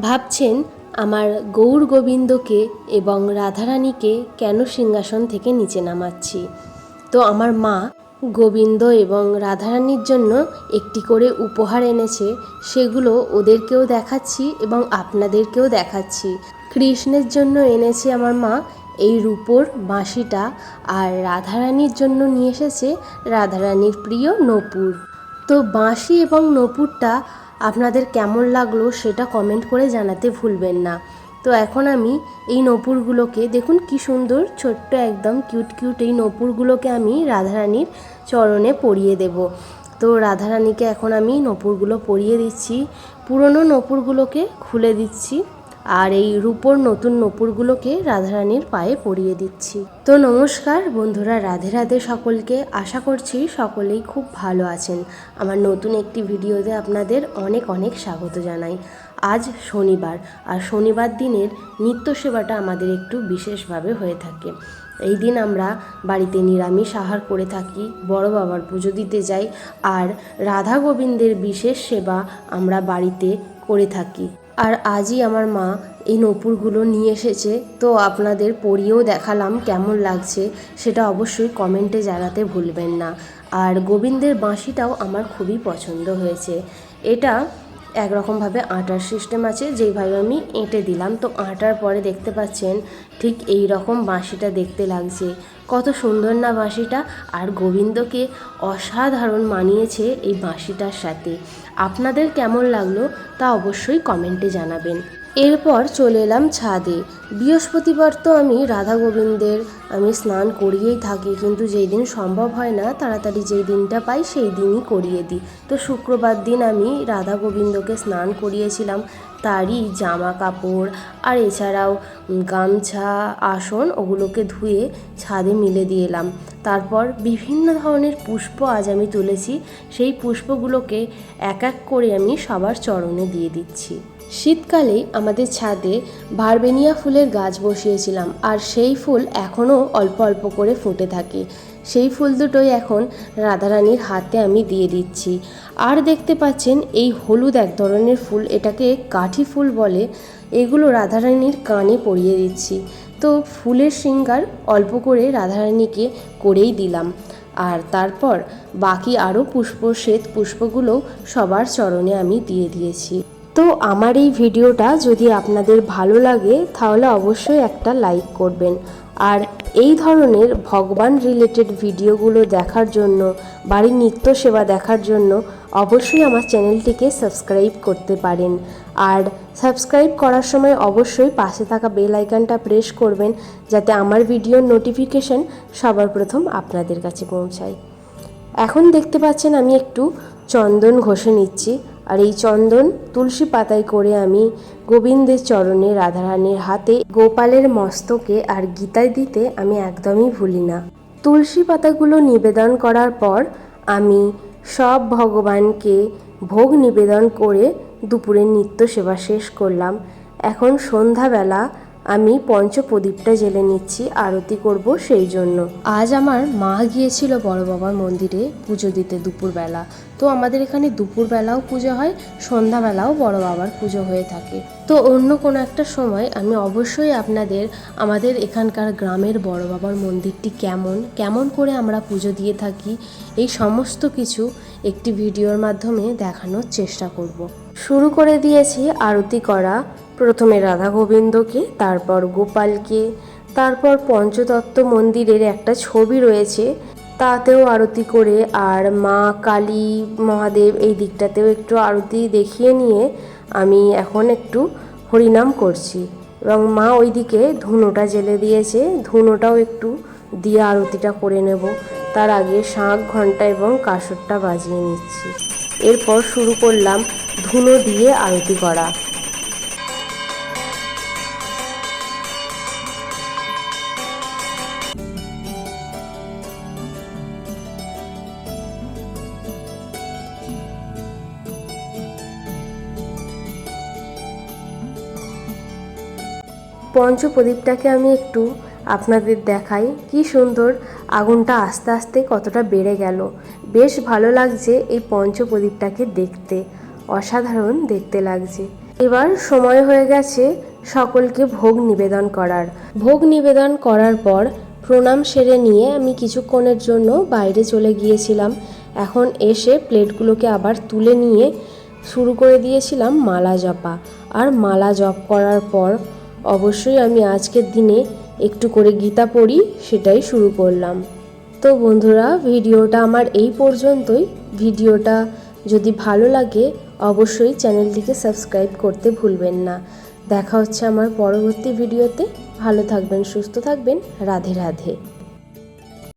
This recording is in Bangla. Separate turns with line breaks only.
ভাবছেন আমার গৌর গোবিন্দকে এবং রাধারানীকে কেন সিংহাসন থেকে নিচে নামাচ্ছি? তো আমার মা গোবিন্দ এবং রাধারানীর জন্য একটি করে উপহার এনেছে, সেগুলো ওদেরকেও দেখাচ্ছি এবং আপনাদেরকেও দেখাচ্ছি। কৃষ্ণের জন্য এনেছে আমার মা এই রূপোর বাঁশিটা আর রাধারানীর জন্য নিয়ে এসেছে রাধারানীর প্রিয় নপুর। তো বাঁশি এবং নপুরটা আপনাদের কেমন লাগল সেটা কমেন্ট করে জানাতে ভুলবেন না। তো এখন আমি এই নপুরগুলোকে, দেখুন কি সুন্দর, ছোট্ট একদম কিউট কিউট এই নপুরগুলোকে আমি রাধারানীর চরণে পরিয়ে দেব। তো রাধারানীকে এখন আমি নপুরগুলো পরিয়ে দিচ্ছি। পুরনো নপুরগুলোকে খুলে দিচ্ছি। আর এই রূপোর নতুন নপুরগুলোকে রাধারানীর পায়ে পরিয়ে দিচ্ছি। তো নমস্কার বন্ধুরা, রাধে রাধে সকলকে। আশা করছি সকলেই খুব ভালো আছেন। আমার নতুন একটি ভিডিওতে আপনাদের অনেক অনেক স্বাগত জানাই। আজ শনিবার, আর শনিবার দিনের নিত্য সেবাটা আমাদের একটু বিশেষভাবে হয়ে থাকে। এই দিন আমরা বাড়িতে নিরামিষ আহার করে থাকি, বড় বাবার পুজো দিতে যাই, আর রাধা গোবিন্দের বিশেষ সেবা আমরা বাড়িতে করে থাকি। আর আজই আমার মা এই নপুরগুলো নিয়ে এসেছে, তো আপনাদের পরিয়েও দেখালাম কেমন লাগছে, সেটা অবশ্যই কমেন্টে জানাতে ভুলবেন না। আর গোবিন্দের বাঁশিটাও আমার খুবই পছন্দ হয়েছে। এটা একরকমভাবে আটার সিস্টেম আছে, যেইভাবে আমি এঁটে দিলাম। তো আটার পরে দেখতে পাচ্ছেন ঠিক এই রকম বাঁশিটা দেখতে লাগছে। কত সুন্দর না বাঁশিটা? আর গোবিন্দকে অসাধারণ মানিয়েছে এই বাঁশিটার সাথে। আপনাদের কেমন লাগল তা অবশ্যই কমেন্টে জানাবেন। এরপর চলে এলাম ছাদে। বৃহস্পতিবার তো আমি রাধা গোবিন্দের, আমি স্নান করিয়েই থাকি, কিন্তু যেই দিন সম্ভব হয় না, তাড়াতাড়ি যেই দিনটা পাই সেই দিনই করিয়ে দিই। তো শুক্রবার দিন আমি রাধা গোবিন্দকে স্নান করিয়েছিলাম। তারই জামা কাপড় আর এছাড়াও গামছা, আসন ওগুলোকে ধুয়ে ছাদে মিলে দিয়ে এলাম। তারপর বিভিন্ন ধরনের পুষ্প আজ আমি তুলেছি। সেই পুষ্পগুলোকে এক এক করে আমি সবার চরণে দিয়ে দিচ্ছি। শীতকালে আমাদের ছাদে ভারবেনিয়া ফুলের গাছ বসিয়েছিলাম, আর সেই ফুল এখনও অল্প অল্প করে ফুটে থাকে। সেই ফুল দুটোই এখন রাধারানীর হাতে আমি দিয়ে দিচ্ছি। আর দেখতে পাচ্ছেন, এই হলুদ এক ধরনের ফুল, এটাকে কাঠি ফুল বলে। এগুলো রাধারানীর কানে পরিয়ে দিচ্ছি। তো ফুলের শৃঙ্গার অল্প করে রাধারানীকে করেই দিলাম। আর তারপর বাকি আরও পুষ্প শ্বেত পুষ্পগুলো সবার চরণে আমি দিয়ে দিয়েছি। তো আমার এই ভিডিওটা যদি আপনাদের ভালো লাগে, তাহলে অবশ্যই একটা লাইক করবেন। আর এই ধরনের ভগবান রিলেটেড ভিডিওগুলো দেখার জন্য বাড়ির নিত্য সেবা দেখার জন্য অবশ্যই আমার চ্যানেলটিকে সাবস্ক্রাইব করতে পারেন। আর সাবস্ক্রাইব করার সময় অবশ্যই পাশে থাকা বেল আইকনটা প্রেস করবেন, যাতে আমার ভিডিওর নোটিফিকেশন সবার প্রথম আপনাদের কাছে পৌঁছায়। এখন দেখতে পাচ্ছেন আমি একটু চন্দন ঘষে নিচ্ছি। আর এই চন্দন তুলসী পাতায় করে আমি গোবিন্দের চরণে রাধারানীর হাতে গোপালের মস্তকে আর গীতায় দিতে আমি একদমই ভুলি না। তুলসী পাতাগুলো নিবেদন করার পর আমি সব ভগবানকে ভোগ নিবেদন করে দুপুরের নিত্য সেবা শেষ করলাম। এখন সন্ধ্যাবেলা আমি পঞ্চপ্রদীপটা জেলে নিচ্ছি, আরতি করব সেই জন্য। আজ আমার মা গিয়েছিল বড় বাবার মন্দিরে পুজো দিতে দুপুরবেলা। তো আমাদের এখানে দুপুরবেলাও পুজো হয়, সন্ধ্যাবেলাও বড় বাবার পুজো হয়ে থাকে। তো অন্য কোনো একটা সময় আমি অবশ্যই আপনাদের, আমাদের এখানকার গ্রামের বড় বাবার মন্দিরটি কেমন কেমন করে আমরা পুজো দিয়ে থাকি, এই সমস্ত কিছু একটি ভিডিওর মাধ্যমে দেখানোর চেষ্টা করব। শুরু করে দিয়েছি আরতি করা, প্রথমে রাধা গোবিন্দকে তারপর গোপালকে, তারপর পঞ্চতত্ত্ব মন্দিরের একটা ছবি রয়েছে, তাতেও আরতি করে আর মা কালী মহাদেব এই দিকটাতেও একটু আরতি দেখিয়ে নিয়ে আমি এখন একটু হরিনাম করছি। এবং মা ওইদিকে ধুনোটা জেলে দিয়েছে। ধুনোটাও একটু দিয়ে আরতিটা করে নেব। তার আগে শাঁখ, ঘণ্টা এবং কাসরটা বাজিয়ে নিচ্ছি। এরপর শুরু করলাম ধুনো দিয়ে আরতি করা। পঞ্চপ্রদীপটাকে আমি একটু আপনাদের দেখাই। কি সুন্দর আগুনটা আস্তে আস্তে কতটা বেড়ে গেল। বেশ ভালো লাগছে এই পঞ্চপ্রদীপটাকে দেখতে। অসাধারণ দেখতে লাগছে। এবার সময় হয়ে গেছে সকলকে ভোগ নিবেদন করার। ভোগ নিবেদন করার পর প্রণাম সেরে নিয়ে আমি কিছুক্ষণের জন্য বাইরে চলে গিয়েছিলাম। এখন এসে প্লেটগুলোকে আবার তুলে নিয়ে শুরু করে দিয়েছিলাম মালা জপা। আর মালা জপ করার পর অবশ্যই আমি আজকের দিনে একটু করে গীতা পড়ি, সেটাই শুরু করলাম। তো বন্ধুরা, ভিডিওটা আমার এই পর্যন্তই। ভিডিওটা যদি ভালো লাগে, অবশ্যই চ্যানেলটিকে সাবস্ক্রাইব করতে ভুলবেন না। দেখা হচ্ছে আমার পরবর্তী ভিডিওতে। ভালো থাকবেন, সুস্থ থাকবেন। রাধে রাধে।